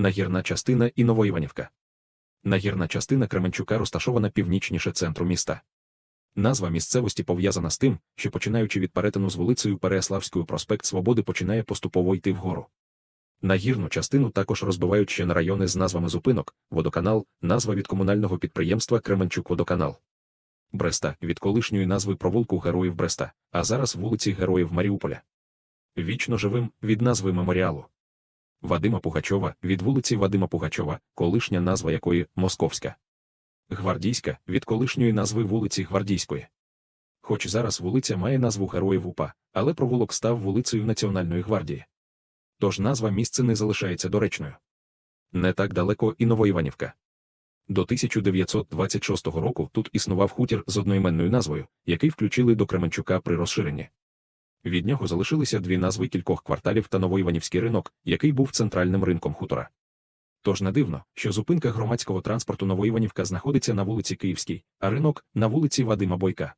Нагірна частина і Новоіванівка. Нагірна частина Кременчука розташована північніше центру міста. Назва місцевості пов'язана з тим, що починаючи від перетину з вулицею Переяславською проспект Свободи починає поступово йти вгору. Нагірну частину також розбивають ще на райони з назвами зупинок, водоканал, назва від комунального підприємства Кременчук Водоканал. Бреста від колишньої назви провулку Героїв Бреста, а зараз вулиці Героїв Маріуполя. Вічно живим від назви меморіалу. Вадима Пугачова від вулиці Вадима Пугачова, колишня назва якої Московська. Гвардійська від колишньої назви вулиці Гвардійської. Хоч зараз вулиця має назву Героїв УПА, але провулок став вулицею Національної гвардії. Тож назва місцини залишається доречною. Не так далеко і Новоіванівка. До 1926 року тут існував хутір з одноіменною назвою, який включили до Кременчука при розширенні. Від нього залишилися дві назви кількох кварталів та Новоіванівський ринок, який був центральним ринком хутора. Тож не дивно, що зупинка громадського транспорту Новоіванівка знаходиться на вулиці Київській, а ринок на вулиці Вадима Бойка.